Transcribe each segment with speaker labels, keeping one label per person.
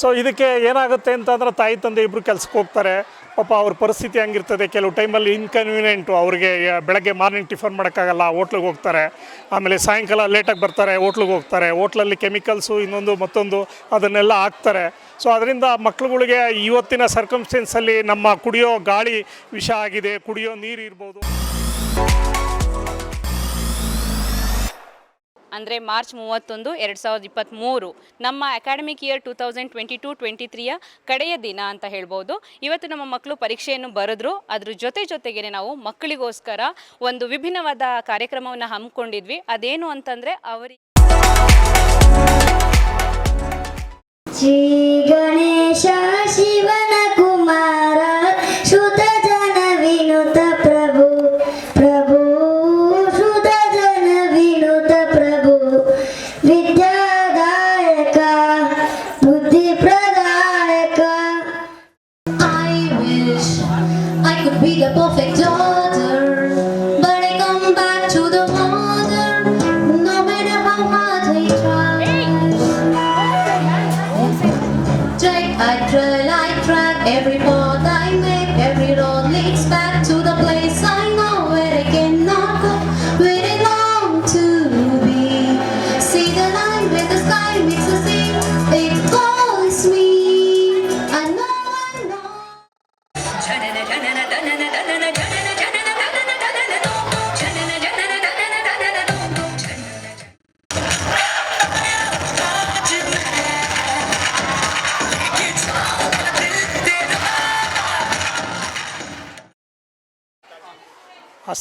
Speaker 1: So ಇದಕ್ಕೆ ಏನಾಗುತ್ತೆ ಅಂತಂದ್ರೆ ತಾಯಿ ತಂದೆ ಇಬ್ಬರು ಕೆಲ್ಸಕ್ಕೆ ಹೋಗ್ತಾರೆ. ಪಾಪ ಅವ್ರ ಪರಿಸ್ಥಿತಿ ಹಂಗಿರ್ತದೆ. ಕೆಲವು ಟೈಮಲ್ಲಿ ಇನ್ಕನ್ವೀನಿಯೆಂಟು ಅವ್ರಿಗೆ ಬೆಳಗ್ಗೆ ಮಾರ್ನಿಂಗ್ ಟಿಫನ್ ಮಾಡೋಕ್ಕಾಗಲ್ಲ, ಹೋಟ್ಲಿಗೆ ಹೋಗ್ತಾರೆ. ಆಮೇಲೆ ಸಾಯಂಕಾಲ ಲೇಟಾಗಿ ಬರ್ತಾರೆ, ಹೋಟ್ಲಿಗೆ ಹೋಗ್ತಾರೆ. ಹೋಟ್ಲಲ್ಲಿ ಕೆಮಿಕಲ್ಸು ಇನ್ನೊಂದು, ಮತ್ತೊಂದು ಅದನ್ನೆಲ್ಲ ಹಾಕ್ತಾರೆ. ಸೊ ಅದರಿಂದ ಮಕ್ಳುಗಳಿಗೆ ಇವತ್ತಿನ ಸರ್ಕಮ್ಸ್ಟೆನ್ಸಲ್ಲಿ ನಮ್ಮ ಕುಡಿಯೋ ಗಾಳಿ ವಿಷ ಆಗಿದೆ. ಕುಡಿಯೋ ನೀರು ಇರ್ಬೋದು.
Speaker 2: ಅಂದರೆ ಮಾರ್ಚ್ ಮೂವತ್ತೊಂದು, ಎರಡು ಸಾವಿರದ ಇಪ್ಪತ್ತ್ಮೂರು ನಮ್ಮ academic year two thousand twenty two twenty ತ್ರೀಯ ಕಡೆಯ ದಿನ ಅಂತ ಹೇಳ್ಬೋದು. ಇವತ್ತು ನಮ್ಮ ಮಕ್ಕಳು ಪರೀಕ್ಷೆಯನ್ನು ಬರೆದ್ರು. ಅದ್ರ ಜೊತೆ ಜೊತೆಗೆ ನಾವು ಮಕ್ಕಳಿಗೋಸ್ಕರ ಒಂದು ವಿಭಿನ್ನವಾದ ಕಾರ್ಯಕ್ರಮವನ್ನು ಹಮ್ಮಿಕೊಂಡಿದ್ವಿ. ಅದೇನು ಅಂತಂದರೆ ಅವರಿಗೆ
Speaker 3: ಶ್ರೀ ಗಣೇಶ ಶಿವನ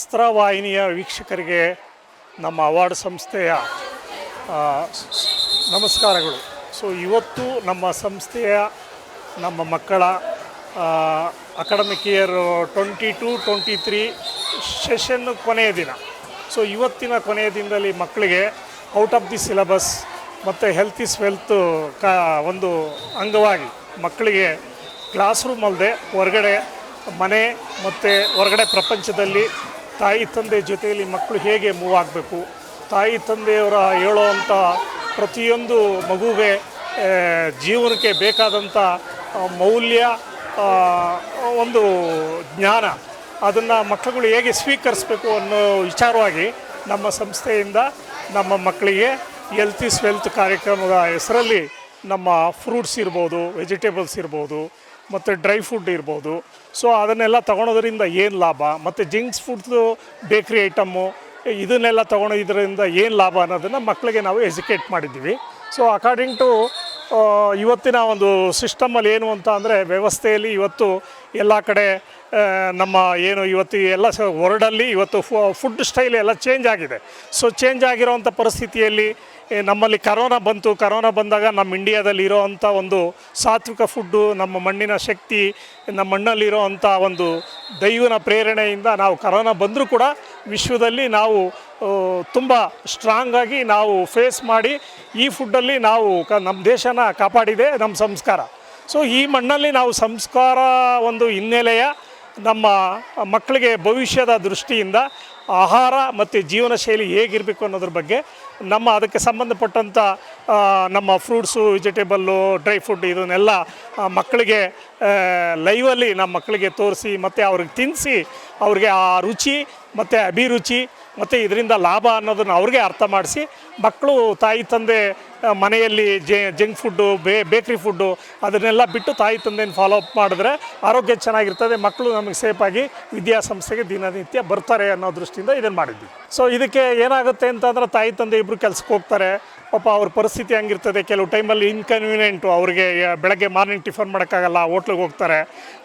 Speaker 1: ಅಸ್ತ್ರವಾಹಿನಿಯ ವೀಕ್ಷಕರಿಗೆ ನಮ್ಮ ಅವಾರ್ಡ್ ಸಂಸ್ಥೆಯ ನಮಸ್ಕಾರಗಳು. ಸೊ, ಇವತ್ತು ನಮ್ಮ ಸಂಸ್ಥೆಯ ನಮ್ಮ ಮಕ್ಕಳ academic year twenty two, twenty three session ಕೊನೆಯ ದಿನ. ಸೊ, ಇವತ್ತಿನ ಕೊನೆಯ ದಿನದಲ್ಲಿ ಮಕ್ಕಳಿಗೆ ಔಟ್ ಆಫ್ ದಿ ಸಿಲೆಬಸ್ ಮತ್ತು ಹೆಲ್ತ್ ಇಸ್ ವೆಲ್ತ್ ಕಾ, ಒಂದು ಅಂಗವಾಗಿ ಮಕ್ಕಳಿಗೆ ಕ್ಲಾಸ್ ರೂಮ್ ಅಲ್ಲದೆ ಹೊರಗಡೆ ಮನೆ ಮತ್ತು ಹೊರಗಡೆ ಪ್ರಪಂಚದಲ್ಲಿ ತಾಯಿ ತಂದೆ ಜೊತೆಯಲ್ಲಿ ಮಕ್ಕಳು ಹೇಗೆ ಮೂವ್ ಆಗಬೇಕು? ತಾಯಿ ತಂದೆಯವರ ಹೇಳೋವಂಥ ಪ್ರತಿಯೊಂದು ಮಗುವೆ ಜೀವನಕ್ಕೆ ಬೇಕಾದಂಥ ಮೌಲ್ಯ ಒಂದು ಜ್ಞಾನ, ಅದನ್ನು ಮಕ್ಕಳುಗಳು ಹೇಗೆ ಸ್ವೀಕರಿಸಬೇಕು ಅನ್ನೋ ವಿಚಾರವಾಗಿ ನಮ್ಮ ಸಂಸ್ಥೆಯಿಂದ ನಮ್ಮ ಮಕ್ಕಳಿಗೆ ಎಲ್ತ್ ಇಸ್ ವೆಲ್ತ್ ಕಾರ್ಯಕ್ರಮದ ಹೆಸರಲ್ಲಿ ನಮ್ಮ ಫ್ರೂಟ್ಸ್ ಇರ್ಬೋದು ವೆಜಿಟೇಬಲ್ಸ್ ಇರ್ಬೋದು ಮತ್ತು ಡ್ರೈ ಫುಡ್ ಇರ್ಬೋದು. ಸೊ ಅದನ್ನೆಲ್ಲ ತೊಗೊಳೋದ್ರಿಂದ ಏನು ಲಾಭ? ಮತ್ತು ಜಿಂಕ್ಸ್ ಫುಡ್ದು ಬೇಕ್ರಿ ಐಟಮ್ಮು, ಇದನ್ನೆಲ್ಲ ತೊಗೊಳೋದ್ರಿಂದ ಏನು ಲಾಭ ಅನ್ನೋದನ್ನು ಮಕ್ಕಳಿಗೆ ನಾವು ಎಜುಕೇಟ್ ಮಾಡಿದ್ದೀವಿ. ಸೊ ಅಕಾರ್ಡಿಂಗ್ ಟು ಇವತ್ತಿನ ಒಂದು ಸಿಸ್ಟಮಲ್ಲಿ ಏನು ಅಂತ ಅಂದರೆ ವ್ಯವಸ್ಥೆಯಲ್ಲಿ ಇವತ್ತು ಎಲ್ಲ ಕಡೆ ನಮ್ಮ ಏನು ಇವತ್ತು ಎಲ್ಲ ಸ ವರ್ಲ್ಡಲ್ಲಿ ಇವತ್ತು ಫುಡ್ ಸ್ಟೈಲ್ ಎಲ್ಲ ಚೇಂಜ್ ಆಗಿದೆ. ಸೊ ಚೇಂಜ್ ಆಗಿರೋವಂಥ ಪರಿಸ್ಥಿತಿಯಲ್ಲಿ ನಮ್ಮಲ್ಲಿ ಕರೋನಾ ಬಂತು. ಕರೋನಾ ಬಂದಾಗ ನಮ್ಮ ಇಂಡಿಯಾದಲ್ಲಿ ಇರೋವಂಥ ಒಂದು ಸಾತ್ವಿಕ ಫುಡ್ಡು, ನಮ್ಮ ಮಣ್ಣಿನ ಶಕ್ತಿ, ನಮ್ಮ ಮಣ್ಣಲ್ಲಿರೋ ಅಂಥ ಒಂದು ದೈವನ ಪ್ರೇರಣೆಯಿಂದ ನಾವು ಕರೋನಾ ಬಂದರೂ ಕೂಡ ವಿಶ್ವದಲ್ಲಿ ನಾವು ತುಂಬ ಸ್ಟ್ರಾಂಗಾಗಿ ನಾವು ಫೇಸ್ ಮಾಡಿ ಈ ಫುಡ್ಡಲ್ಲಿ ನಾವು ಕ, ನಮ್ಮ ದೇಶನ ಕಾಪಾಡಿದೆ ನಮ್ಮ ಸಂಸ್ಕಾರ. ಸೊ ಈ ಮಣ್ಣಲ್ಲಿ ನಾವು ಸಂಸ್ಕಾರ ಒಂದು ಹಿನ್ನೆಲೆಯ ನಮ್ಮ ಮಕ್ಕಳಿಗೆ ಭವಿಷ್ಯದ ದೃಷ್ಟಿಯಿಂದ ಆಹಾರ ಮತ್ತು ಜೀವನ ಶೈಲಿ ಹೇಗಿರಬೇಕು ಅನ್ನೋದ್ರ ಬಗ್ಗೆ ನಮ್ಮ ಅದಕ್ಕೆ ಸಂಬಂಧಪಟ್ಟಂಥ ನಮ್ಮ ಫ್ರೂಟ್ಸು, ವೆಜಿಟೇಬಲ್ಲು, ಡ್ರೈ ಫುಡ್ ಇದನ್ನೆಲ್ಲ ಮಕ್ಕಳಿಗೆ ಲೈವಲ್ಲಿ ನಮ್ಮ ಮಕ್ಕಳಿಗೆ ತೋರಿಸಿ ಮತ್ತು ಅವ್ರಿಗೆ ತಿನ್ನಿಸಿ ಅವ್ರಿಗೆ ಆ ರುಚಿ ಮತ್ತು ಅಭಿರುಚಿ ಮತ್ತು ಇದರಿಂದ ಲಾಭ ಅನ್ನೋದನ್ನು ಅವ್ರಿಗೆ ಅರ್ಥ ಮಾಡಿಸಿ ಮಕ್ಕಳು, ತಾಯಿ, ತಂದೆ ಮನೆಯಲ್ಲಿ ಜಂಕ್ ಫುಡ್ಡು, ಬೇ, ಬೇಕ್ರಿ ಫುಡ್ಡು ಅದನ್ನೆಲ್ಲ ಬಿಟ್ಟು ತಾಯಿ ತಂದೆಯನ್ನು ಫಾಲೋ ಅಪ್ ಮಾಡಿದ್ರೆ ಆರೋಗ್ಯ ಚೆನ್ನಾಗಿರ್ತದೆ, ಮಕ್ಕಳು ನಮಗೆ ಸೇಫಾಗಿ ವಿದ್ಯಾಸಂಸ್ಥೆಗೆ ದಿನನಿತ್ಯ ಬರ್ತಾರೆ ಅನ್ನೋ ದೃಷ್ಟಿಯಿಂದ ಇದನ್ನು ಮಾಡಿದ್ವಿ. ಸೊ ಇದಕ್ಕೆ ಏನಾಗುತ್ತೆ ಅಂತಂದ್ರೆ ತಾಯಿ, ತಂದೆ ಇಬ್ಬರು ಕೆಲಸಕ್ಕೆ ಹೋಗ್ತಾರೆ. ಪಾಪ ಅವ್ರ ಪರಿಸ್ಥಿತಿ ಹಂಗಿರ್ತದೆ. ಕೆಲವು ಟೈಮಲ್ಲಿ ಇನ್ಕನ್ವೀನಿಯೆಂಟು ಅವ್ರಿಗೆ ಬೆಳಗ್ಗೆ ಮಾರ್ನಿಂಗ್ ಟಿಫನ್ ಮಾಡೋಕ್ಕಾಗಲ್ಲ, ಹೋಟ್ಲಿಗೆ ಹೋಗ್ತಾರೆ.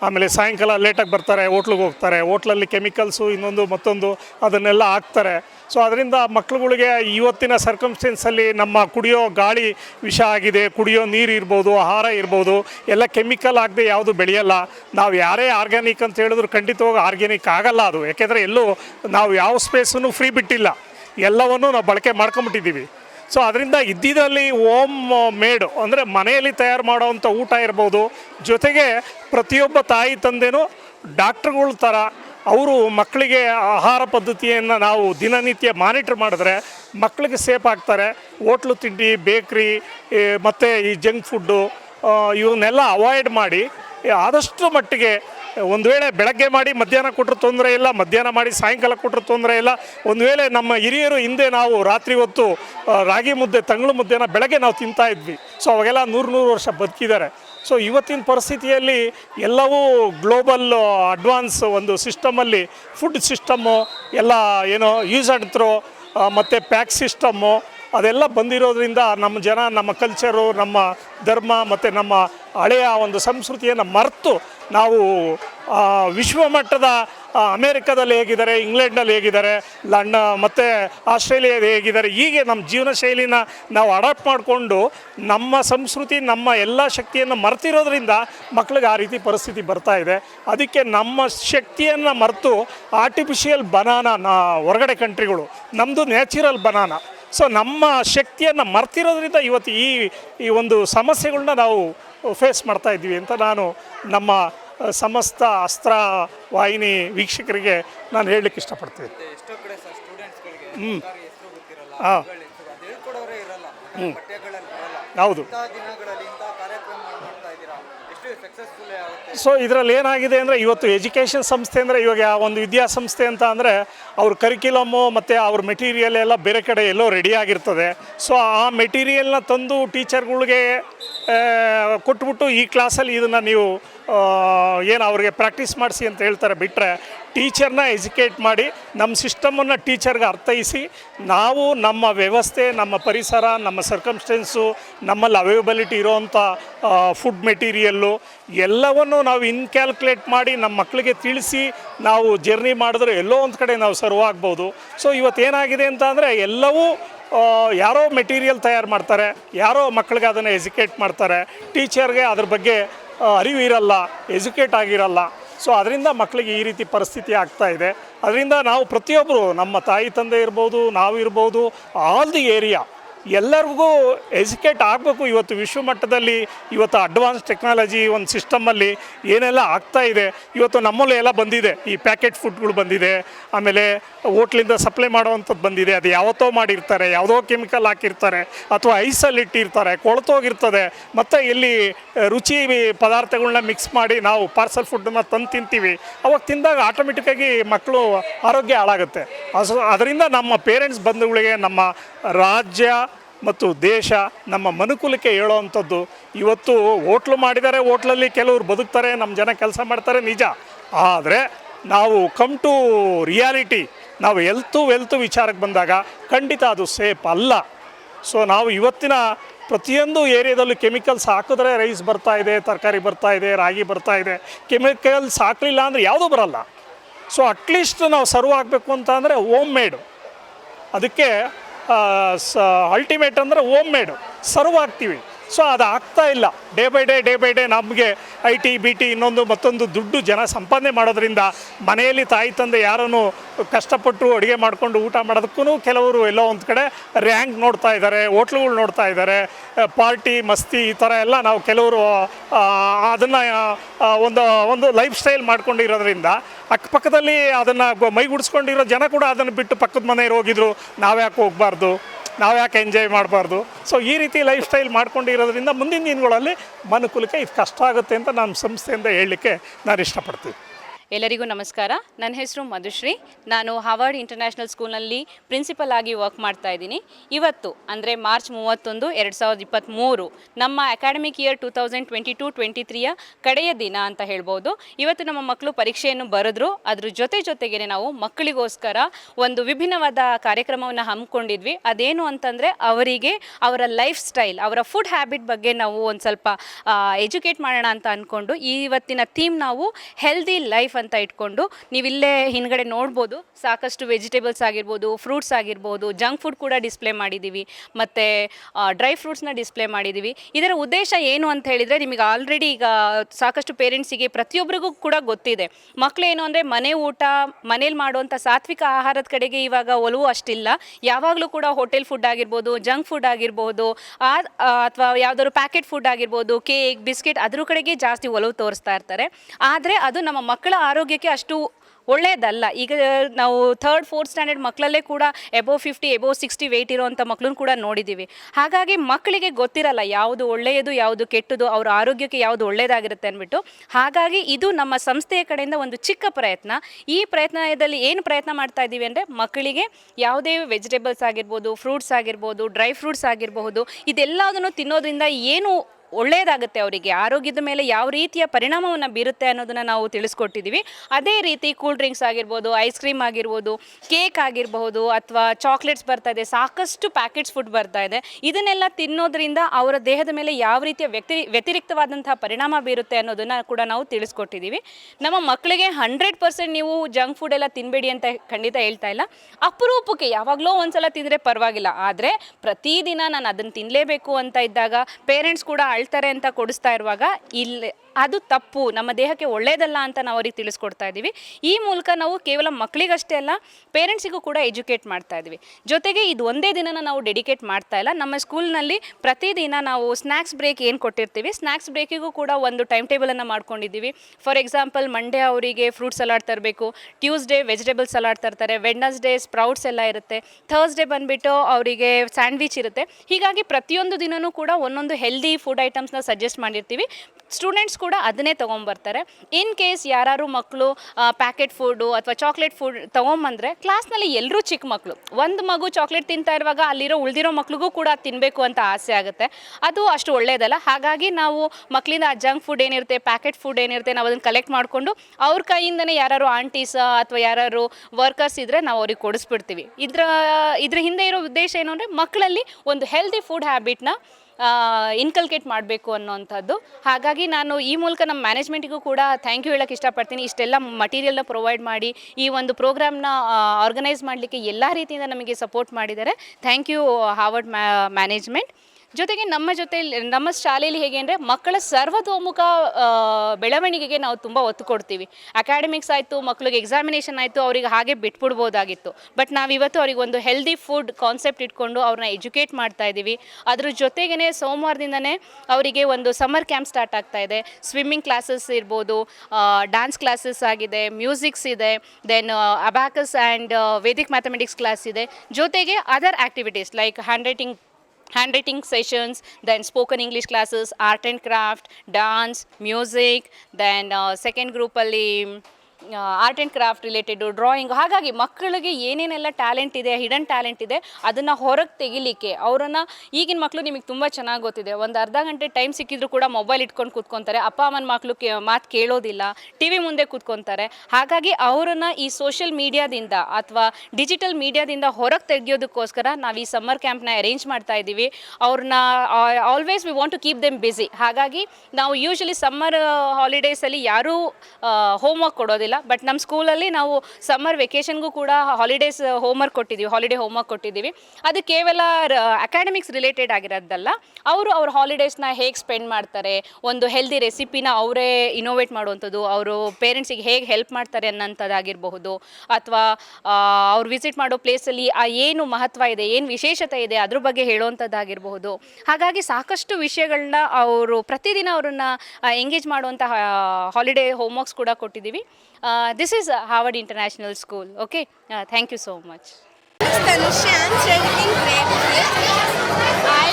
Speaker 1: ಆಮೇಲೆ ಸಾಯಂಕಾಲ ಲೇಟಾಗಿ ಬರ್ತಾರೆ, ಹೋಟ್ಲಿಗೆ ಹೋಗ್ತಾರೆ. ಹೋಟ್ಲಲ್ಲಿ ಕೆಮಿಕಲ್ಸು ಇನ್ನೊಂದು ಮತ್ತೊಂದು ಅದನ್ನೆಲ್ಲ ಹಾಕ್ತಾರೆ. ಸೊ ಅದರಿಂದ ಮಕ್ಳುಗಳಿಗೆ ಇವತ್ತಿನ ಸರ್ಕಮ್ಸ್ಟೆನ್ಸಲ್ಲಿ ನಮ್ಮ ಕುಡಿಯೋ ಗಾಳಿ ವಿಷ ಆಗಿದೆ, ಕುಡಿಯೋ ನೀರು ಇರ್ಬೋದು, ಆಹಾರ ಇರ್ಬೋದು, ಎಲ್ಲ ಕೆಮಿಕಲ್ ಆಗದೆ ಯಾವುದು ಬೆಳೆಯಲ್ಲ. ನಾವು ಯಾರೇ ಆರ್ಗ್ಯಾನಿಕ್ ಅಂತ ಹೇಳಿದ್ರು ಖಂಡಿತವಾಗಿ ಆರ್ಗ್ಯಾನಿಕ್ ಆಗಲ್ಲ ಅದು. ಯಾಕೆಂದರೆ ಎಲ್ಲೂ ನಾವು ಯಾವ ಸ್ಪೇಸನ್ನು ಫ್ರೀ ಬಿಟ್ಟಿಲ್ಲ. ಎಲ್ಲವನ್ನು ನಾವು ಬಳಕೆ ಮಾಡ್ಕೊಂಬಿಟ್ಟಿದ್ದೀವಿ. ಸೊ ಅದರಿಂದ ಇದ್ದಿದ್ದಲ್ಲಿ ಓಮ್ ಮೇಡ್, ಅಂದರೆ ಮನೆಯಲ್ಲಿ ತಯಾರು ಮಾಡೋವಂಥ ಊಟ ಇರ್ಬೋದು. ಜೊತೆಗೆ ಪ್ರತಿಯೊಬ್ಬ ತಾಯಿ ತಂದೆನೂ ಡಾಕ್ಟ್ರುಗಳ ಥರ ಅವರು ಮಕ್ಕಳಿಗೆ ಆಹಾರ ಪದ್ಧತಿಯನ್ನು ನಾವು ದಿನನಿತ್ಯ ಮಾನಿಟ್ರ್ ಮಾಡಿದ್ರೆ ಮಕ್ಕಳಿಗೆ ಸೇಫ್ ಆಗ್ತಾರೆ. ಹೋಟ್ಲು ತಿಂಡಿ, ಬೇಕ್ರಿ ಮತ್ತು ಈ ಜಂಕ್ ಫುಡ್ಡು ಇವನ್ನೆಲ್ಲ ಅವಾಯ್ಡ್ ಮಾಡಿ ಆದಷ್ಟು ಮಟ್ಟಿಗೆ ಒಂದು ವೇಳೆ ಬೆಳಗ್ಗೆ ಮಾಡಿ ಮಧ್ಯಾಹ್ನ ಕೊಟ್ಟರು ತೊಂದರೆ ಇಲ್ಲ, ಮಧ್ಯಾಹ್ನ ಮಾಡಿ ಸಾಯಂಕಾಲ ಕೊಟ್ಟರು ತೊಂದರೆ ಇಲ್ಲ, ಒಂದು ವೇಳೆ ನಮ್ಮ ಹಿರಿಯರು ಹಿಂದೆ ನಾವು ರಾತ್ರಿ ಹೊತ್ತು ರಾಗಿ ಮುದ್ದೆ, ತಂಗಳು ಮುದ್ದೆನ ಬೆಳಗ್ಗೆ ನಾವು ತಿಂತಾ ಇದ್ವಿ. ಸೊ ಅವಾಗೆಲ್ಲ ನೂರು ನೂರು ವರ್ಷ ಬದುಕಿದ್ದಾರೆ. ಸೊ ಇವತ್ತಿನ ಪರಿಸ್ಥಿತಿಯಲ್ಲಿ ಎಲ್ಲವೂ ಗ್ಲೋಬಲ್ ಅಡ್ವಾನ್ಸ್ ಒಂದು ಸಿಸ್ಟಮಲ್ಲಿ ಫುಡ್ ಸಿಸ್ಟಮ್ಮು ಎಲ್ಲ ಏನೋ ಯೂಸ್ ಆ್ಯಂಡ್ ಥ್ರೋ ಮತ್ತು ಪ್ಯಾಕ್ ಸಿಸ್ಟಮ್ಮು ಅದೆಲ್ಲ ಬಂದಿರೋದ್ರಿಂದ ನಮ್ಮ ಜನ, ನಮ್ಮ ಕಲ್ಚರು ನಮ್ಮ ಧರ್ಮ ಮತ್ತು ನಮ್ಮ ಹಳೆಯ ಒಂದು ಸಂಸ್ಕೃತಿಯನ್ನು ಮರೆತು ನಾವು ವಿಶ್ವಮಟ್ಟದ ಅಮೇರಿಕಾದಲ್ಲಿ ಹೇಗಿದ್ದಾರೆ ಇಂಗ್ಲೆಂಡಲ್ಲಿ ಹೇಗಿದ್ದಾರೆ, ಲಂಡ ಮತ್ತು ಆಸ್ಟ್ರೇಲಿಯಾದ ಹೇಗಿದ್ದಾರೆ, ಹೀಗೆ ನಮ್ಮ ಜೀವನ ಶೈಲಿನ ನಾವು ಅಡಾಪ್ಟ್ ಮಾಡಿಕೊಂಡು ನಮ್ಮ ಸಂಸ್ಕೃತಿ, ನಮ್ಮ ಎಲ್ಲ ಶಕ್ತಿಯನ್ನು ಮರೆತಿರೋದ್ರಿಂದ ಮಕ್ಳಿಗೆ ಆ ರೀತಿ ಪರಿಸ್ಥಿತಿ ಬರ್ತಾ ಇದೆ. ಅದಕ್ಕೆ ನಮ್ಮ ಶಕ್ತಿಯನ್ನು ಮರೆತು ಆರ್ಟಿಫಿಷಿಯಲ್ ಬನಾನ ಹೊರಗಡೆ ಕಂಟ್ರಿಗಳು ನಮ್ಮದು ನ್ಯಾಚುರಲ್ ಬನಾನ ಸೊ ನಮ್ಮ ಶಕ್ತಿಯನ್ನು ಮರ್ತಿರೋದ್ರಿಂದ ಇವತ್ತು ಈ ಈ ಒಂದು ಸಮಸ್ಯೆಗಳನ್ನ ನಾವು ಫೇಸ್ ಮಾಡ್ತಾ ಇದ್ದೀವಿ ಅಂತ ನಾನು ನಮ್ಮ ಸಮಸ್ತ ಅಸ್ತ್ರ ವಾಹಿನಿ ವೀಕ್ಷಕರಿಗೆ ನಾನು ಹೇಳಲಿಕ್ಕೆ ಇಷ್ಟಪಡ್ತೀನಿ.
Speaker 4: ಹ್ಞೂ
Speaker 1: ಹಾಂ.
Speaker 4: ಹ್ಞೂ
Speaker 1: ಹೌದು
Speaker 4: ಇಂಥ ದಿನಗಳಲ್ಲಿ ಇಂಥ ಕಾರ್ಯಕ್ರಮ ಮಾಡ್ತಾ ಇದ್ದೀರಾ ಎಷ್ಟು ಸಕ್ಸಸ್ಫುಲ್ ಆಗುತ್ತೆ
Speaker 1: ಸೊ ಇದರಲ್ಲಿ ಏನಾಗಿದೆ ಅಂದರೆ ಇವತ್ತು ಎಜುಕೇಷನ್ ಸಂಸ್ಥೆ ಅಂದರೆ ಇವಾಗ ಒಂದು ವಿದ್ಯಾಸಂಸ್ಥೆ ಅಂತ ಅಂದರೆ ಅವ್ರ ಕರಿಕ್ಯುಲಮ್ಮು ಮತ್ತು ಅವ್ರ ಮೆಟೀರಿಯಲ್ ಎಲ್ಲ ಬೇರೆ ಕಡೆ ಎಲ್ಲೋ ರೆಡಿ ಆಗಿರ್ತದೆ. ಸೊ ಆ ಮೆಟೀರಿಯಲ್ನ ತಂದು ಟೀಚರ್ಗಳಿಗೆ ಕೊಟ್ಬಿಟ್ಟು ಈ ಕ್ಲಾಸಲ್ಲಿ ಇದನ್ನು ನೀವು ಏನು ಅವ್ರಿಗೆ ಪ್ರಾಕ್ಟೀಸ್ ಮಾಡಿಸಿ ಅಂತ ಹೇಳ್ತಾರೆ ಬಿಟ್ಟರೆ ಟೀಚರ್ನ ಎಜುಕೇಟ್ ಮಾಡಿ ನಮ್ಮ ಸಿಸ್ಟಮನ್ನು ಟೀಚರ್ಗೆ ಅರ್ಥೈಸಿ ನಾವು ನಮ್ಮ ವ್ಯವಸ್ಥೆ, ನಮ್ಮ ಪರಿಸರ, ನಮ್ಮ ಸರ್ಕಮ್ಸ್ಟೆನ್ಸು ನಮ್ಮಲ್ಲಿ ಅವೈಲಬಿಲಿಟಿ ಇರೋವಂಥ ಫುಡ್ ಮೆಟೀರಿಯಲ್ಲು ಎಲ್ಲವನ್ನು ನಾವು ಇನ್ಕ್ಯಾಲ್ಕುಲೇಟ್ ಮಾಡಿ ನಮ್ಮ ಮಕ್ಕಳಿಗೆ ತಿಳಿಸಿ ನಾವು ಜರ್ನಿ ಮಾಡಿದ್ರೆ ಎಲ್ಲೋ ಒಂದು ಕಡೆ ನಾವು ಸರ್ವ್ ಆಗ್ಬೋದು. ಸೊ ಇವತ್ತೇನಾಗಿದೆ ಅಂತ ಅಂದರೆ ಎಲ್ಲವೂ ಯಾರೋ ಮೆಟೀರಿಯಲ್ ತಯಾರು ಮಾಡ್ತಾರೆ, ಯಾರೋ ಮಕ್ಕಳಿಗೆ ಅದನ್ನು ಎಜುಕೇಟ್ ಮಾಡ್ತಾರೆ ಟೀಚರ್ಗೆ ಅದ್ರ ಬಗ್ಗೆ ಅರಿವು ಇರಲ್ಲ, ಎಜುಕೇಟ್ ಆಗಿರಲ್ಲ. ಸೊ ಅದರಿಂದ ಮಕ್ಕಳಿಗೆ ಈ ರೀತಿ ಪರಿಸ್ಥಿತಿ ಆಗ್ತಾ ಇದೆ. ಅದರಿಂದ ನಾವು ಪ್ರತಿಯೊಬ್ಬರು ನಮ್ಮ ತಾಯಿ, ತಂದೆ ಇರ್ಬೋದು, ನಾವು ಇರ್ಬೋದು ಆಲ್ ದಿ ಏರಿಯಾ ಎಲ್ಲರಿಗೂ ಎಜುಕೇಟ್ ಆಗಬೇಕು ಇವತ್ತು ವಿಶ್ವ ಮಟ್ಟದಲ್ಲಿ ಇವತ್ತು ಅಡ್ವಾನ್ಸ್ ಟೆಕ್ನಾಲಜಿ ಒಂದು ಸಿಸ್ಟಮಲ್ಲಿ ಏನೆಲ್ಲ ಆಗ್ತಾ ಇದೆ. ಇವತ್ತು ನಮ್ಮಲ್ಲೂ ಎಲ್ಲ ಬಂದಿದೆ. ಈ ಪ್ಯಾಕೆಟ್ ಫುಡ್ಗಳು ಬಂದಿದೆ. ಆಮೇಲೆ ಹೋಟ್ಲಿಂದ ಸಪ್ಲೈ ಮಾಡೋವಂಥದ್ದು ಬಂದಿದೆ. ಅದು ಯಾವತ್ತೋ ಮಾಡಿರ್ತಾರೆ, ಯಾವುದೋ ಕೆಮಿಕಲ್ ಹಾಕಿರ್ತಾರೆ, ಅಥವಾ ಐಸಲ್ಲಿ ಇಟ್ಟಿರ್ತಾರೆ, ಕೊಳ್ತೋಗಿರ್ತದೆ. ಮತ್ತು ಇಲ್ಲಿ ರುಚಿ ಪದಾರ್ಥಗಳನ್ನ ಮಿಕ್ಸ್ ಮಾಡಿ ನಾವು ಪಾರ್ಸಲ್ ಫುಡ್ಡನ್ನು ತಂದು ತಿಂತೀವಿ. ಅವಾಗ ತಿಂದಾಗ ಆಟೋಮೆಟಿಕ್ಕಾಗಿ ಮಕ್ಕಳು ಆರೋಗ್ಯ ಹಾಳಾಗುತ್ತೆ. ಅದರಿಂದ ನಮ್ಮ ಪೇರೆಂಟ್ಸ್ ಬಂಧುಗಳಿಗೆ, ನಮ್ಮ ರಾಜ್ಯ ಮತ್ತು ದೇಶ ನಮ್ಮ ಮನುಕುಲಕ್ಕೆ ಹೇಳೋವಂಥದ್ದು, ಇವತ್ತು ಹೋಟ್ಲು ಮಾಡಿದರೆ ಹೋಟ್ಲಲ್ಲಿ ಕೆಲವರು ಬದುಕ್ತಾರೆ, ನಮ್ಮ ಜನ ಕೆಲಸ ಮಾಡ್ತಾರೆ, ನಿಜ. ಆದರೆ ನಾವು ಕಮ್ ಟು ರಿಯಾಲಿಟಿ ನಾವು ಎಲ್ತು ವೆಲ್ತು ವಿಚಾರಕ್ಕೆ ಬಂದಾಗ ಖಂಡಿತ ಅದು ಸೇಫ್ ಅಲ್ಲ. ಸೊ ನಾವು ಇವತ್ತಿನ ಪ್ರತಿಯೊಂದು ಏರಿಯಾದಲ್ಲೂ ಕೆಮಿಕಲ್ಸ್ ಹಾಕಿದ್ರೆ ರೈಸ್ ಬರ್ತಾ ಇದೆ, ತರಕಾರಿ ಬರ್ತಾ ಇದೆ, ರಾಗಿ ಬರ್ತಾ ಇದೆ. ಕೆಮಿಕಲ್ಸ್ ಹಾಕಲಿಲ್ಲ ಅಂದರೆ ಯಾವುದೂ ಬರಲ್ಲ. ಸೊ ಅಟ್ಲೀಸ್ಟ್ ನಾವು ಸರ್ವ್ ಆಗಬೇಕು ಅಂತ ಅಂದರೆ ಓಮ್ ಮೇಡು ಅದಕ್ಕೆ ಸ ಅಲ್ಟಿಮೇಟ್ ಅಂದರೆ ಓಮ್ ಮೇಡು ಸರ್ವ್ ಆಗ್ತೀವಿ. ಸೊ ಅದು ಆಗ್ತಾ ಇಲ್ಲ. Day by day day by day ನಮಗೆ ಐ ಟಿ, ಬಿ ಟಿ ಇನ್ನೊಂದು ಮತ್ತೊಂದು ದುಡ್ಡು ಜನ ಸಂಪಾದನೆ ಮಾಡೋದ್ರಿಂದ ಮನೆಯಲ್ಲಿ ತಾಯಿ, ತಂದೆ ಯಾರನ್ನು ಕಷ್ಟಪಟ್ಟು ಅಡುಗೆ ಮಾಡಿಕೊಂಡು ಊಟ ಮಾಡೋದಕ್ಕೂ ಕೆಲವರು ಎಲ್ಲೋ ಒಂದು ಕಡೆ ರ್ಯಾಂಕ್ ನೋಡ್ತಾ ಇದ್ದಾರೆ, ಹೋಟ್ಲುಗಳು ನೋಡ್ತಾ ಇದ್ದಾರೆ ಪಾರ್ಟಿ, ಮಸ್ತಿ ಈ ಥರ ಎಲ್ಲ ನಾವು ಕೆಲವರು ಅದನ್ನು ಒಂದು ಒಂದು ಲೈಫ್ ಸ್ಟೈಲ್ ಮಾಡ್ಕೊಂಡಿರೋದ್ರಿಂದ ಅಕ್ಕಪಕ್ಕದಲ್ಲಿ ಅದನ್ನು ಮೈಗೂಡಿಸ್ಕೊಂಡಿರೋ ಜನ ಕೂಡ ಅದನ್ನು ಬಿಟ್ಟು ಪಕ್ಕದ ಮನೆಯವ್ರು ಹೋಗಿದ್ರು. ನಾವ್ಯಾಕೆ ಹೋಗಬಾರ್ದು? ನಾವು ಯಾಕೆ ಎಂಜಾಯ್ ಮಾಡಬಾರ್ದು? ಸೊ ಈ ರೀತಿ ಲೈಫ್ ಸ್ಟೈಲ್ ಮಾಡ್ಕೊಂಡಿರೋದ್ರಿಂದ ಮುಂದಿನ ದಿನಗಳಲ್ಲಿ ಮನುಕುಲಕ್ಕೆ ಇದು ಕಷ್ಟ ಆಗುತ್ತೆ ಅಂತ ನಮ್ಮ ಸಂಸ್ಥೆಯಿಂದ ಹೇಳಲಿಕ್ಕೆ ನಾನು ಇಷ್ಟಪಡ್ತೀನಿ.
Speaker 2: ಎಲ್ಲರಿಗೂ ನಮಸ್ಕಾರ. ನನ್ನ ಹೆಸರು ಮಧುಶ್ರೀ. ನಾನು ಹಾವರ್ಡ್ ಇಂಟರ್ನ್ಯಾಷನಲ್ ಸ್ಕೂಲ್ನಲ್ಲಿ ಪ್ರಿನ್ಸಿಪಲ್ ಆಗಿ ವರ್ಕ್ ಮಾಡ್ತಾ ಇದ್ದೀನಿ. ಇವತ್ತು, ಅಂದರೆ ಮಾರ್ಚ್ ಮೂವತ್ತೊಂದು, ಎರಡು ಸಾವಿರದ ಇಪ್ಪತ್ತ್ಮೂರು ನಮ್ಮ academic year two thousand twenty two, twenty ತ್ರೀಯ ಕಡೆಯ ದಿನ ಅಂತ ಹೇಳ್ಬೋದು. ಇವತ್ತು ನಮ್ಮ ಮಕ್ಕಳು ಪರೀಕ್ಷೆಯನ್ನು ಬರೆದ್ರು. ಅದ್ರ ಜೊತೆ ಜೊತೆಗೆ ನಾವು ಮಕ್ಕಳಿಗೋಸ್ಕರ ಒಂದು ವಿಭಿನ್ನವಾದ ಕಾರ್ಯಕ್ರಮವನ್ನು ಹಮ್ಮಿಕೊಂಡಿದ್ವಿ. ಅದೇನು ಅಂತಂದರೆ ಅವರಿಗೆ ಅವರ ಲೈಫ್ ಸ್ಟೈಲ್, ಅವರ ಫುಡ್ ಹ್ಯಾಬಿಟ್ ಬಗ್ಗೆ ನಾವು ಒಂದು ಸ್ವಲ್ಪ ಎಜುಕೇಟ್ ಮಾಡೋಣ ಅಂತ ಅಂದ್ಕೊಂಡು ಇವತ್ತಿನ ಥೀಮ್ ನಾವು ಹೆಲ್ದಿ ಲೈಫ್ ಅಂತ ಇಟ್ಕೊಂಡು ನೀವಿಲ್ಲೇ ಹಿಂದ್ಗಡೆ ನೋಡ್ಬೋದು. ಸಾಕಷ್ಟು ವೆಜಿಟೇಬಲ್ಸ್ ಆಗಿರ್ಬೋದು ಫ್ರೂಟ್ಸ್ ಆಗಿರ್ಬೋದು ಜಂಕ್ ಫುಡ್ ಕೂಡ ಡಿಸ್ಪ್ಲೇ ಮಾಡಿದ್ದೀವಿ ಮತ್ತು ಡ್ರೈ ಫ್ರೂಟ್ಸ್ನ ಡಿಸ್ಪ್ಲೇ ಮಾಡಿದ್ದೀವಿ ಇದರ ಉದ್ದೇಶ ಏನು ಅಂತ ಹೇಳಿದರೆ ನಿಮಗೆ ಆಲ್ರೆಡಿ ಈಗ ಸಾಕಷ್ಟು ಪೇರೆಂಟ್ಸಿಗೆ ಪ್ರತಿಯೊಬ್ಬರಿಗೂ ಕೂಡ ಗೊತ್ತಿದೆ. ಮಕ್ಕಳು ಏನು ಅಂದರೆ ಮನೆ ಊಟ, ಮನೇಲಿ ಮಾಡುವಂಥ ಸಾತ್ವಿಕ ಆಹಾರದ ಕಡೆಗೆ ಇವಾಗ ಒಲವು ಅಷ್ಟಿಲ್ಲ. ಯಾವಾಗಲೂ ಕೂಡ ಹೋಟೆಲ್ ಫುಡ್ ಆಗಿರ್ಬೋದು ಜಂಕ್ ಫುಡ್ ಆಗಿರ್ಬೋದು ಅಥವಾ ಯಾವುದಾದ್ರು ಪ್ಯಾಕೆಟ್ ಫುಡ್ ಆಗಿರ್ಬೋದು ಕೇಕ್ ಬಿಸ್ಕೆಟ್ ಅದ್ರ ಕಡೆಗೆ ಜಾಸ್ತಿ ಒಲವು ತೋರಿಸ್ತಾ ಇರ್ತಾರೆ. ಆದರೆ ಅದು ನಮ್ಮ ಮಕ್ಕಳ ಆರೋಗ್ಯಕ್ಕೆ ಅಷ್ಟು ಒಳ್ಳೆಯದಲ್ಲ. ಈಗ ನಾವು ಥರ್ಡ್ ಫೋರ್ತ್ ಸ್ಟ್ಯಾಂಡರ್ಡ್ ಮಕ್ಕಳಲ್ಲೇ ಕೂಡ above fifty above sixty weight ಇರೋವಂಥ ಮಕ್ಕಳನ್ನು ಕೂಡ ನೋಡಿದ್ದೀವಿ ಹಾಗಾಗಿ ಮಕ್ಕಳಿಗೆ ಗೊತ್ತಿರಲ್ಲ ಯಾವುದು ಒಳ್ಳೆಯದು, ಯಾವುದು ಕೆಟ್ಟದು, ಅವ್ರ ಆರೋಗ್ಯಕ್ಕೆ ಯಾವುದು ಒಳ್ಳೆಯದಾಗಿರುತ್ತೆ ಅಂದ್ಬಿಟ್ಟು. ಹಾಗಾಗಿ ಇದು ನಮ್ಮ ಸಂಸ್ಥೆಯ ಕಡೆಯಿಂದ ಒಂದು ಚಿಕ್ಕ ಪ್ರಯತ್ನ. ಈ ಪ್ರಯತ್ನದಲ್ಲಿ ಏನು ಪ್ರಯತ್ನ ಮಾಡ್ತಾ ಇದ್ದೀವಿ ಅಂದರೆ ಮಕ್ಕಳಿಗೆ ಯಾವುದೇ ವೆಜಿಟೇಬಲ್ಸ್ ಆಗಿರ್ಬೋದು ಫ್ರೂಟ್ಸ್ ಆಗಿರ್ಬೋದು ಡ್ರೈ ಫ್ರೂಟ್ಸ್ ಆಗಿರಬಹುದು, ಇದೆಲ್ಲದನ್ನು ತಿನ್ನೋದ್ರಿಂದ ಏನು ಒಳ್ಳೆಯದಾಗುತ್ತೆ ಅವರಿಗೆ. ಆರೋಗ್ಯದ ಮೇಲೆ ಯಾವ ರೀತಿಯ ಪರಿಣಾಮವನ್ನು ಬೀರುತ್ತೆ ಅನ್ನೋದನ್ನು ನಾವು ತಿಳಿಸ್ಕೊಟ್ಟಿದ್ದೀವಿ ಅದೇ ರೀತಿ ಕೂಲ್ ಡ್ರಿಂಕ್ಸ್ ಆಗಿರ್ಬೋದು, ಐಸ್ ಕ್ರೀಮ್ ಆಗಿರ್ಬೋದು, ಕೇಕ್ ಆಗಿರಬಹುದು ಅಥವಾ ಚಾಕ್ಲೇಟ್ಸ್ ಬರ್ತಾ ಇದೆ, ಸಾಕಷ್ಟು ಪ್ಯಾಕೆಟ್ಸ್ ಫುಡ್ ಬರ್ತಾ ಇದೆ. ಇದನ್ನೆಲ್ಲ ತಿನ್ನೋದ್ರಿಂದ ಅವರ ದೇಹದ ಮೇಲೆ ಯಾವ ರೀತಿಯ ವ್ಯಕ್ತಿ, ವ್ಯತಿರಿಕ್ತವಾದಂತಹ ಪರಿಣಾಮ ಬೀರುತ್ತೆ ಅನ್ನೋದನ್ನು ಕೂಡ ನಾವು ತಿಳಿಸ್ಕೊಟ್ಟಿದ್ದೀವಿ ನಮ್ಮ ಮಕ್ಕಳಿಗೆ ಹಂಡ್ರೆಡ್ ಪರ್ಸೆಂಟ್ ನೀವು ಜಂಕ್ ಫುಡ್ ಎಲ್ಲ ತಿನ್ನಬೇಡಿ ಅಂತ ಖಂಡಿತ ಹೇಳ್ತಾ ಇಲ್ಲ. ಅಪರೂಪಕ್ಕೆ ಯಾವಾಗಲೋ ಒಂದ್ಸಲ ತಿಂದರೆ ಪರವಾಗಿಲ್ಲ. ಆದರೆ ಪ್ರತಿದಿನ ನಾನು ಅದನ್ನು ತಿನ್ನಲೇಬೇಕು ಅಂತ ಇದ್ದಾಗ, ಪೇರೆಂಟ್ಸ್ ಕೂಡ ಅಳ್ತಾರೆ ಅಂತ ಕೊಡಿಸ್ತಾ ಇರುವಾಗ ಇಲ್ಲಿ ಅದು ತಪ್ಪು, ನಮ್ಮ ದೇಹಕ್ಕೆ ಒಳ್ಳೆಯದಲ್ಲ ಅಂತ ನಾವು ಅವ್ರಿಗೆ ತಿಳಿಸ್ಕೊಡ್ತಾ ಇದ್ದೀವಿ. ಈ ಮೂಲಕ ನಾವು ಕೇವಲ ಮಕ್ಕಳಿಗಷ್ಟೇ ಅಲ್ಲ, ಪೇರೆಂಟ್ಸಿಗೂ ಕೂಡ ಎಜುಕೇಟ್ ಮಾಡ್ತಾ ಇದ್ದೀವಿ. ಜೊತೆಗೆ ಇದು ಒಂದೇ ದಿನನ ನಾವು ಡೆಡಿಕೇಟ್ ಮಾಡ್ತಾ ಇಲ್ಲ. ನಮ್ಮ ಸ್ಕೂಲ್ನಲ್ಲಿ ಪ್ರತಿದಿನ ನಾವು ಸ್ನ್ಯಾಕ್ಸ್ ಬ್ರೇಕ್ ಏನು ಕೊಟ್ಟಿರ್ತೀವಿ ಸ್ನ್ಯಾಕ್ಸ್ ಬ್ರೇಕಿಗೂ ಕೂಡ ಒಂದು ಟೈಮ್ ಟೇಬಲನ್ನು ಮಾಡ್ಕೊಂಡಿದ್ದೀವಿ. ಫಾರ್ ಎಕ್ಸಾಂಪಲ್, ಮಂಡೇ ಅವರಿಗೆ ಫ್ರೂಟ್ ಸಲಾಡ್ ತರಬೇಕು, ಟ್ಯೂಸ್ಡೇ ವೆಜಿಟೇಬಲ್ ಸಲಾಡ್ ತರ್ತಾರೆ, ವೆಡ್ನಸ್ಡೇ ಸ್ಪ್ರೌಟ್ಸ್ ಎಲ್ಲ ಇರುತ್ತೆ, ಥರ್ಸ್ಡೇ ಬಂದುಬಿಟ್ಟು ಅವರಿಗೆ ಸ್ಯಾಂಡ್ವಿಚ್ ಇರುತ್ತೆ. ಹೀಗಾಗಿ ಪ್ರತಿಯೊಂದು ದಿನವೂ ಕೂಡ ಒಂದೊಂದು ಹೆಲ್ದಿ ಫುಡ್ ಐಟಮ್ಸ್ನ ಸಜೆಸ್ಟ್ ಮಾಡಿರ್ತೀವಿ. ಸ್ಟೂಡೆಂಟ್ಸ್ ಕೂಡ ಅದನ್ನೇ ತೊಗೊಂಬರ್ತಾರೆ. ಇನ್ ಕೇಸ್ ಯಾರು ಮಕ್ಕಳು ಪ್ಯಾಕೆಟ್ ಫುಡ್ಡು ಅಥವಾ ಚಾಕ್ಲೇಟ್ ಫುಡ್ ತೊಗೊಂಬಂದ್ರೆ ಕ್ಲಾಸ್ನಲ್ಲಿ ಎಲ್ಲರೂ ಚಿಕ್ಕ ಮಕ್ಕಳು ಒಂದು ಮಗು ಚಾಕ್ಲೇಟ್ ತಿಂತಾ ಇರುವಾಗ ಅಲ್ಲಿರೋ ಉಳಿದಿರೋ ಮಕ್ಳಿಗೂ ಕೂಡ ತಿನ್ನಬೇಕು ಅಂತ ಆಸೆ ಆಗುತ್ತೆ. ಅದು ಅಷ್ಟು ಒಳ್ಳೆಯದಲ್ಲ ಹಾಗಾಗಿ ನಾವು ಮಕ್ಕಳಿಂದ ಜಂಕ್ ಫುಡ್ ಏನಿರುತ್ತೆ ಪ್ಯಾಕೆಟ್ ಫುಡ್ ಏನಿರುತ್ತೆ ನಾವು ಅದನ್ನು ಕಲೆಕ್ಟ್ ಮಾಡಿಕೊಂಡು ಅವ್ರ ಕೈಯಿಂದನೇ ಯಾರು ಆಂಟೀಸ್ ಅಥವಾ ಯಾರು ವರ್ಕರ್ಸ್ ಇದ್ದರೆ ನಾವು ಅವ್ರಿಗೆ ಕೊಡಿಸ್ಬಿಡ್ತೀವಿ. ಇದರ, ಇದ್ರ ಹಿಂದೆ ಇರೋ ಉದ್ದೇಶ ಏನು ಅಂದರೆ ಮಕ್ಕಳಲ್ಲಿ ಒಂದು ಹೆಲ್ದಿ ಫುಡ್ ಹ್ಯಾಬಿಟ್ನ ಇನ್ಕಲ್ಕೇಟ್ ಮಾಡಬೇಕು ಅನ್ನೋವಂಥದ್ದು ಹಾಗಾಗಿ ನಾನು ಈ ಮೂಲಕ ನಮ್ಮ ಮ್ಯಾನೇಜ್ಮೆಂಟಿಗೂ ಕೂಡ ಥ್ಯಾಂಕ್ ಯು ಹೇಳೋಕ್ಕೆ ಇಷ್ಟಪಡ್ತೀನಿ. ಇಷ್ಟೆಲ್ಲ ಮಟೀರಿಯಲ್ನ ಪ್ರೊವೈಡ್ ಮಾಡಿ, ಈ ಒಂದು ಪ್ರೋಗ್ರಾಮ್ನ ಆರ್ಗನೈಸ್ ಮಾಡಲಿಕ್ಕೆ ಎಲ್ಲ ರೀತಿಯಿಂದ ನಮಗೆ ಸಪೋರ್ಟ್ ಮಾಡಿದ್ದಾರೆ. ಥ್ಯಾಂಕ್ ಯು ಹಾವರ್ಡ್ ಮ್ಯಾನೇಜ್ಮೆಂಟ್ ಜೊತೆಗೆ ನಮ್ಮ ಜೊತೆ ನಮ್ಮ ಶಾಲೆಯಲ್ಲಿ ಹೇಗೆ ಅಂದರೆ ಮಕ್ಕಳ ಸರ್ವತೋಮುಖ ಬೆಳವಣಿಗೆಗೆ ನಾವು ತುಂಬ ಒತ್ತು ಕೊಡ್ತೀವಿ. ಅಕಾಡೆಮಿಕ್ಸ್ ಆಯಿತು ಮಕ್ಕಳಿಗೆ ಎಕ್ಸಾಮಿನೇಷನ್ ಆಯಿತು, ಅವರಿಗೆ ಹಾಗೆ ಬಿಟ್ಬಿಡ್ಬೋದಾಗಿತ್ತು. ಬಟ್ ನಾವು ಇವತ್ತು ಅವ್ರಿಗೆ ಒಂದು ಹೆಲ್ದಿ ಫುಡ್ ಕಾನ್ಸೆಪ್ಟ್ ಇಟ್ಕೊಂಡು ಅವ್ರನ್ನ ಎಜುಕೇಟ್ ಮಾಡ್ತಾ ಇದ್ದೀವಿ ಅದ್ರ ಜೊತೆಗೇ ಸೋಮವಾರದಿಂದನೇ ಅವರಿಗೆ ಒಂದು ಸಮ್ಮರ್ ಕ್ಯಾಂಪ್ ಸ್ಟಾರ್ಟ್ ಆಗ್ತಾ ಇದೆ. ಸ್ವಿಮ್ಮಿಂಗ್ ಕ್ಲಾಸಸ್ ಇರ್ಬೋದು ಡ್ಯಾನ್ಸ್ ಕ್ಲಾಸಸ್ ಆಗಿದೆ ಮ್ಯೂಸಿಕ್ಸ್ ಇದೆ then abacus and vedic mathematics class ಇದೆ. ಜೊತೆಗೆ other activities like hand writing handwriting sessions, then spoken English classes, art and craft, dance, music, then uh, second group ali art and craft related drawing ಹಾಗಾಗಿ ಮಕ್ಕಳಿಗೆ ಏನೇನೆಲ್ಲ talent ಇದೆ hidden talent ಇದೆ, ಅದನ್ನು ಹೊರಗೆ ತೆಗಿಲಿಕ್ಕೆ ಅವರನ್ನು ಈಗಿನ ಮಕ್ಕಳು ನಿಮಗೆ ತುಂಬ ಚೆನ್ನಾಗಿ ಗೊತ್ತಿದೆ. ಒಂದು ಅರ್ಧ ಗಂಟೆ ಟೈಮ್ ಸಿಕ್ಕಿದ್ರು ಕೂಡ ಮೊಬೈಲ್ ಇಟ್ಕೊಂಡು ಕೂತ್ಕೊತಾರೆ. ಅಪ್ಪ, ಅಮ್ಮನ ಮಕ್ಕಳು ಮಾತು ಕೇಳೋದಿಲ್ಲ ಟಿ ವಿ ಮುಂದೆ ಕೂತ್ಕೊತಾರೆ. ಹಾಗಾಗಿ ಅವರನ್ನು ಈ ಸೋಷಿಯಲ್ ಮೀಡಿಯಾದಿಂದ ಅಥವಾ ಡಿಜಿಟಲ್ ಮೀಡಿಯಾದಿಂದ ಹೊರಗೆ ತೆಗೆಯೋದಕ್ಕೋಸ್ಕರ ನಾವು ಈ ಸಮ್ಮರ್ ಕ್ಯಾಂಪ್ನ ಅರೇಂಜ್ ಮಾಡ್ತಾ ಇದ್ದೀವಿ. ಅವ್ರನ್ನ always we want to keep them busy ಹಾಗಾಗಿ ನಾವು ಯೂಶಲಿ ಸಮ್ಮರ್ ಹಾಲಿಡೇಸಲ್ಲಿ ಯಾರೂ ಹೋಮ್ವರ್ಕ್ ಕೊಡೋದಿಲ್ಲ. ಬಟ್ ನಮ್ಮ ಸ್ಕೂಲಲ್ಲಿ ನಾವು ಸಮ್ಮರ್ ವೆಕೇಷನ್ಗೂ ಕೂಡ ಹಾಲಿಡೇಸ್ ಹೋಮ್ವರ್ಕ್ ಕೊಟ್ಟಿದ್ದೀವಿ ಹಾಲಿಡೇ ಹೋಮ್ವರ್ಕ್ ಕೊಟ್ಟಿದ್ದೀವಿ ಅದು ಕೇವಲ ಅಕಾಡೆಮಿಕ್ಸ್ ರಿಲೇಟೆಡ್ ಆಗಿರೋದಲ್ಲ. ಅವರು ಅವ್ರ ಹಾಲಿಡೇಸ್ನ ಹೇಗೆ ಸ್ಪೆಂಡ್ ಮಾಡ್ತಾರೆ, ಒಂದು ಹೆಲ್ದಿ ರೆಸಿಪಿನ ಅವರೇ ಇನೋವೇಟ್ ಮಾಡುವಂಥದ್ದು, ಅವರು ಪೇರೆಂಟ್ಸಿಗೆ ಹೇಗೆ ಹೆಲ್ಪ್ ಮಾಡ್ತಾರೆ ಅನ್ನೋಂಥದ್ದಾಗಿರಬಹುದು. ಅಥವಾ ಅವ್ರು ವಿಸಿಟ್ ಮಾಡೋ ಪ್ಲೇಸಲ್ಲಿ ಆ, ಏನು ಮಹತ್ವ ಇದೆ, ಏನು ವಿಶೇಷತೆ ಇದೆ ಅದ್ರ ಬಗ್ಗೆ ಹೇಳುವಂಥದ್ದಾಗಿರಬಹುದು. ಹಾಗಾಗಿ ಸಾಕಷ್ಟು ವಿಷಯಗಳನ್ನ ಅವರು ಪ್ರತಿದಿನ ಅವರನ್ನು ಎಂಗೇಜ್ ಮಾಡುವಂಥ ಹಾಲಿಡೇ ಹೋಮ್ವರ್ಕ್ಸ್ ಕೂಡ ಕೊಟ್ಟಿದ್ದೀವಿ
Speaker 5: Uh, this is uh, Harvard International School. Okay, uh, thank you so much. I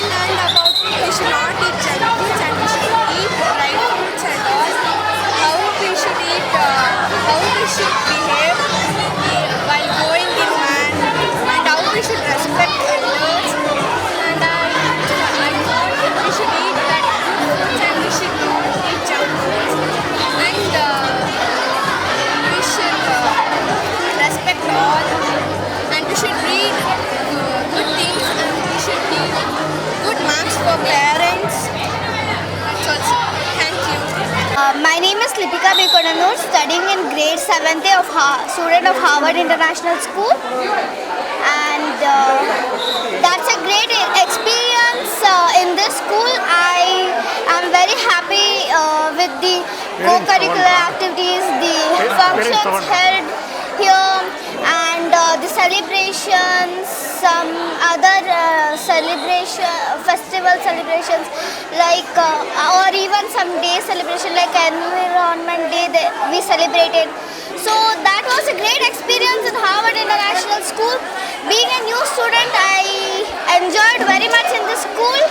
Speaker 5: learned
Speaker 3: about my name is Lipika Bekodanur, studying in grade 7th of ha- student of Harvard International School. And uh, that's a great experience uh, in this school. I am very happy uh, with the co-curricular activities, the functions held here, the celebrations, some other uh, celebration, festival celebrations, like uh, or even some day celebration like Environment Day that we celebrated. So that was a great experience in Harvard International School. Being a new student, I enjoyed very much in the school.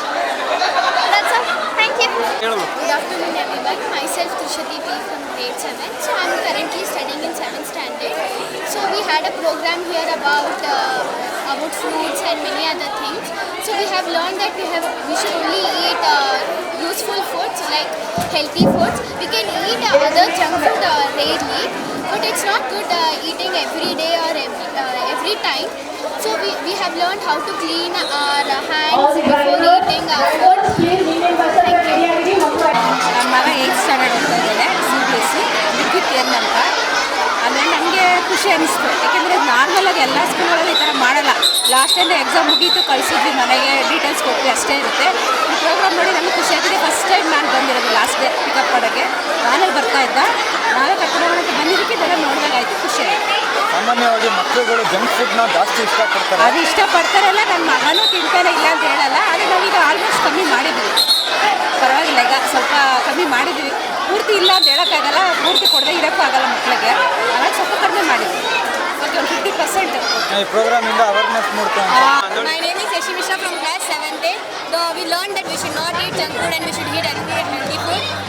Speaker 3: That's all. Thank you.
Speaker 6: Good afternoon everyone. Myself Trishati P from grade 7. So I'm currently studying in 7th standard. So we had a program here about uh, about fruits and many other things. So we have learned that we have we should only eat uh, useful foods like healthy foods. We can eat uh, other junk food uh, rarely, but it's not good uh, eating every day or every, uh, every time. So we, we have learned how to clean our hands before eating our food. Thank you.
Speaker 2: ನನ್ನ ಮಗ eighth standard ಓದ್ತಾ ಇದ್ದಾನೆ C B S C Vidyut N ಅಂತ. ಅಂದರೆ ನನಗೆ ಖುಷಿ ಅನಿಸ್ತು. ಯಾಕೆಂದರೆ ನಾರ್ಮಲಾಗಿ ಎಲ್ಲ ಸ್ಕೂಲ್ಗಳಲ್ಲಿ ಈ ಥರ ಮಾಡಲ್ಲ. ಲಾಸ್ಟ್ ಟೈಮ್ ಎಕ್ಸಾಮ್ ಮುಗೀತು ಕಳಿಸಿದ್ವಿ ಮನೆಗೆ ಡೀಟೇಲ್ಸ್ ಕೊಟ್ಟು ಅಷ್ಟೇ ಇರುತ್ತೆ. ಈ ಪ್ರೋಗ್ರಾಮ್ ನೋಡಿ ನನಗೆ ಖುಷಿ ಆಗಿದೆ. ಫಸ್ಟ್ ಟೈಮ್ ನಾನು ಬಂದಿರೋದು ಲಾಸ್ಟ್ ಡೇ ಪಿಕಪ್ ಮಾಡೋಕ್ಕೆ. ನಾನೇ ಬರ್ತಾ ಇದ್ದ. ನಾವೇ ಕರ್ಕೊಂಡು ಬಂದಿದ್ದಕ್ಕೆ ಇದೆಲ್ಲ ನೋಡಿದಾಗಾಯ್ತು ಖುಷಿ ಆಯಿತು.
Speaker 4: ಸಾಮಾನ್ಯವಾಗಿ ಮಕ್ಕಳುಗಳು ಜಂಕ್ ಫುಡ್ನ ಜಾಸ್ತಿ ಇಷ್ಟಪಡ್ತಾರೆ.
Speaker 2: ಅದು ಇಷ್ಟಪಡ್ತಾರಲ್ಲ ನನ್ನ ಮಗನೂ ತಿಂತಾನೆ ಇಲ್ಲ ಅಂತ ಹೇಳಲ್ಲ ಆದರೆ ನಾವೀಗ ಆಲ್ಮೋಸ್ಟ್ ಕಮ್ಮಿ ಮಾಡಿದ್ವಿ. ಪರವಾಗಿಲ್ಲ ಈಗ ಸ್ವಲ್ಪ ಕಮ್ಮಿ ಮಾಡಿದ್ವಿ. ಪೂರ್ತಿ ಇಲ್ಲ ಅಂತ ಹೇಳೋಕ್ಕಾಗಲ್ಲ ಪೂರ್ತಿ ಕೊಡದೆ ಇರೋಕ್ಕೂ ಆಗಲ್ಲ ಮಕ್ಕಳಿಗೆ. ಹಾಗಾಗಿ ಸ್ವಲ್ಪ ಕಡಿಮೆ ಮಾಡಿದ್ವಿ. ಒಂದು ಫಿಫ್ಟಿ ಪರ್ಸೆಂಟ್
Speaker 4: ಈ ಪ್ರೋಗ್ರಾಮಿಂದ ಅವೇರ್ನೆಸ್ ಮೂಡ್ತಾ
Speaker 5: My name is class from class 7th. We we learned that we should not eat junk food and we should eat healthy